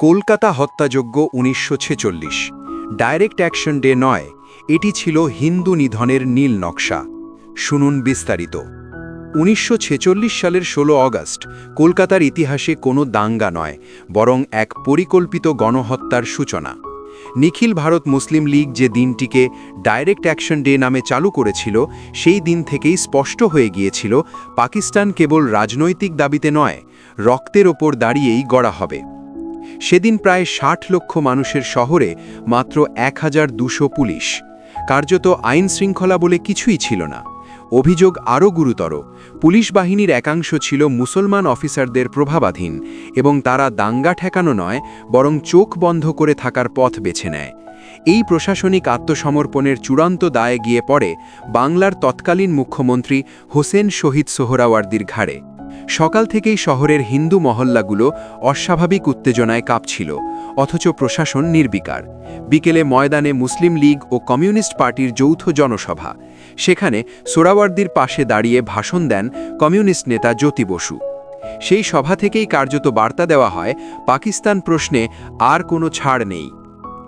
কলকাতা হত্যাযজ্ঞ উনিশশো ছেচল্লিশ। ডাইরেক্ট অ্যাকশন ডে নয়, এটি ছিল হিন্দু নিধনের নীল নকশা। শুনুন বিস্তারিত। উনিশশো ছেচল্লিশ সালের ১৬ অগস্ট, কলকাতার ইতিহাসে কোনো দাঙ্গা নয়, বরং এক পরিকল্পিত গণহত্যার সূচনা। নিখিল ভারত মুসলিম লীগ যে দিনটিকে ডাইরেক্ট অ্যাকশন ডে নামে চালু করেছিল, সেই দিন থেকেই স্পষ্ট হয়ে গিয়েছিল, পাকিস্তান কেবল রাজনৈতিক দাবিতে নয়, রক্তের ওপর দাঁড়িয়েই গড়া হবে। সেদিন প্রায় ষাট লক্ষ মানুষের শহরে মাত্র এক হাজার দুশো পুলিশ। কার্যত আইন শৃঙ্খলা বলে কিছুই ছিল না। অভিযোগ আরও গুরুতর, পুলিশ বাহিনীর একাংশ ছিল মুসলমান অফিসারদের প্রভাবাধীন এবং তারা দাঙ্গা ঠেকানো নয়, বরং চোখ বন্ধ করে থাকার পথ বেছে নেয়। এই প্রশাসনিক আত্মসমর্পণের চূড়ান্ত দায়ে গিয়ে পড়ে বাংলার তৎকালীন মুখ্যমন্ত্রী হোসেন শহীদ সোহরাওয়ার্দির ঘাড়ে। সকাল থেকেই শহরের হিন্দু মহল্লাগুলো অস্বাভাবিক উত্তেজনায় কাঁপছিল, অথচ প্রশাসন নির্বিকার। বিকেলে ময়দানে মুসলিম লীগ ও কমিউনিস্ট পার্টির যৌথ জনসভা। সেখানে সোরাওয়ার্দির পাশে দাঁড়িয়ে ভাষণ দেন কমিউনিস্ট নেতা জ্যোতি বসু। সেই সভা থেকেই কার্যত বার্তা দেওয়া হয়, পাকিস্তান প্রশ্নে আর কোনো ছাড় নেই।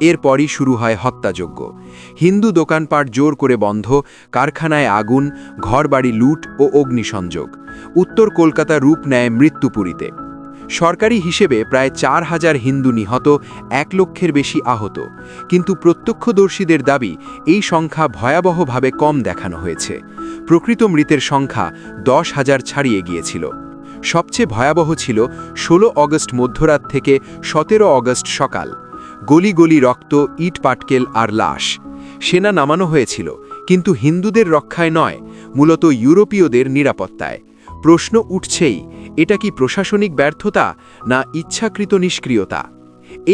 এরপরই শুরু হয় হত্যাযজ্ঞ। হিন্দু দোকানপাট জোর করে বন্ধ, কারখানায় আগুন, ঘরবাড়ি লুট ও অগ্নিসংযোগ। উত্তর কলকাতা রূপ নেয় মৃত্যুপুরীতে। সরকারি হিসেবে প্রায় চার হাজার হিন্দু নিহত, এক লক্ষের বেশি আহত। কিন্তু প্রত্যক্ষদর্শীদের দাবি, এই সংখ্যা ভয়াবহভাবে কম দেখানো হয়েছে। প্রকৃত মৃতের সংখ্যা দশ হাজার ছাড়িয়ে গিয়েছিল। সবচেয়ে ভয়াবহ ছিল ১৬ অগস্ট মধ্যরাত থেকে সতেরো অগস্ট সকাল। গলি গলি রক্ত, ইট পাটকেল আর লাশ। সেনা নামানো হয়েছিল, কিন্তু হিন্দুদের রক্ষায় নয়, মূলত ইউরোপীয়দের নিরাপত্তায়। প্রশ্ন উঠছেই, এটা কি প্রশাসনিক ব্যর্থতা, না ইচ্ছাকৃত নিষ্ক্রিয়তা?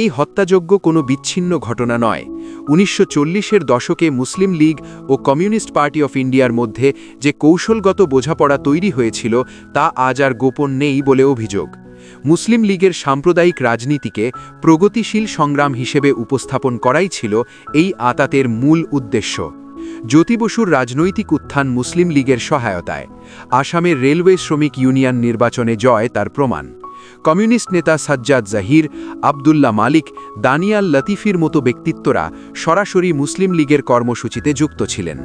এই হত্যাযোগ্য কোনো বিচ্ছিন্ন ঘটনা নয়। উনিশশো চল্লিশের দশকে মুসলিম লীগ ও কমিউনিস্ট পার্টি অফ ইন্ডিয়ার মধ্যে যে কৌশলগত বোঝাপড়া তৈরি হয়েছিল, তা আজ আর গোপন নেই বলে অভিযোগ। মুসলিম লীগের সাম্প্রদায়িক রাজনীতিকে প্রগতিশীল সংগ্রাম হিসেবে উপস্থাপন করাই ছিল এই আতাতের মূল উদ্দেশ্য। জ্যোতি বসুর রাজনৈতিক উত্থান মুসলিম লীগের সহায়তায়। আসামের রেলওয়ে শ্রমিক ইউনিয়ন নির্বাচনে জয় তার প্রমাণ। কমিউনিস্ট নেতা সাজ্জাদ জাহির, আবদুল্লাহ মালিক, দানিয়াল লতিফির মতো ব্যক্তিত্বরা সরাসরি মুসলিম লীগের কর্মসূচিতে যুক্ত ছিলেন।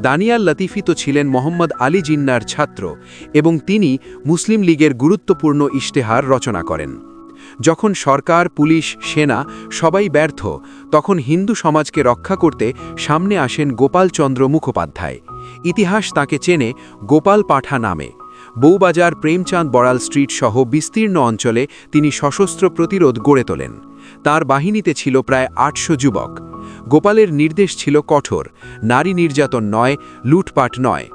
দানিয়াল লতিফি তো ছিলেন মোহাম্মদ আলী জিন্নার ছাত্র এবং তিনি মুসলিম লীগের গুরুত্বপূর্ণ ইশতেহার রচনা করেন। যখন সরকার, পুলিশ, সেনা সবাই ব্যর্থ, তখন হিন্দু সমাজকে রক্ষা করতে সামনে আসেন গোপালচন্দ্র মুখোপাধ্যায়। ইতিহাস তাকে চেনে গোপাল পাঠা নামে। বউবাজার প্রেমচাঁদ বড়াল স্ট্রিট সহ বিস্তীর্ণ অঞ্চলে তিনি সশস্ত্র প্রতিরোধ গড়ে তোলেন। তার বাহিনীতে ছিল প্রায় আটশো যুবক। গোপালের নির্দেশ ছিল কঠোর, নারী নির্যাতন নয়, লুটপাট নয়।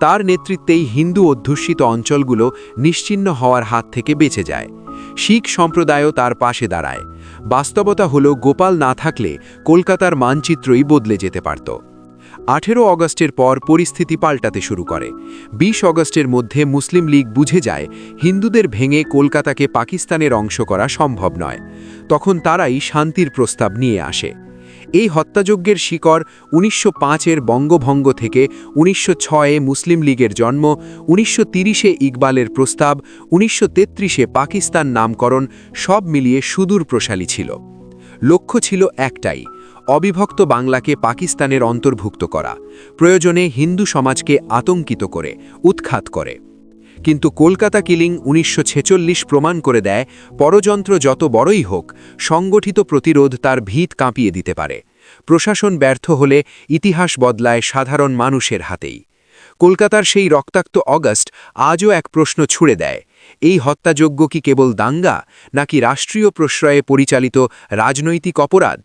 তার নেতৃত্বেই হিন্দু অধ্যুষিত অঞ্চলগুলো নিশ্চিহ্ন হওয়ার হাত থেকে বেঁচে যায়। শিখ সম্প্রদায়ও তার পাশে দাঁড়ায়। বাস্তবতা হল গোপাল না থাকলে কলকাতার মানচিত্রই বদলে যেতে পারত। আঠেরো অগস্টের পর পরিস্থিতি পাল্টাতে শুরু করে। ২০ অগস্টের মধ্যে মুসলিম লীগ বুঝে যায়, হিন্দুদের ভেঙে কলকাতাকে পাকিস্তানের অংশ করা সম্ভব নয়। তখন তারাই শান্তির প্রস্তাব নিয়ে আসে। এই হত্যাযজ্ঞের শিকড় উনিশশো পাঁচের বঙ্গভঙ্গ থেকে উনিশশো ছয়ে মুসলিম লীগের জন্ম, উনিশশো তিরিশে ইকবালের প্রস্তাব, উনিশশো তেত্রিশে পাকিস্তান নামকরণ সব মিলিয়ে সুদূর প্রসালী ছিল। লক্ষ্য ছিল একটাই অবিভক্ত বাংলাকে পাকিস্তানের অন্তর্ভুক্ত করা, প্রয়োজনে হিন্দু সমাজকে আতঙ্কিত করে, উৎখাত করে। কিন্তু কলকাতা কিলিং উনিশশো ছেচল্লিশ প্রমাণ করে দেয়, পরযন্ত্র যত বড়ই হোক, সংগঠিত প্রতিরোধ তার ভিত কাঁপিয়ে দিতে পারে। প্রশাসন ব্যর্থ হলে ইতিহাস বদলায় সাধারণ মানুষের হাতেই। কলকাতার সেই রক্তাক্ত অগস্ট আজও এক প্রশ্ন ছুড়ে দেয়, এই হত্যাযজ্ঞ কি কেবল দাঙ্গা, নাকি রাষ্ট্রীয় প্রশ্রয়ে পরিচালিত রাজনৈতিক অপরাধ?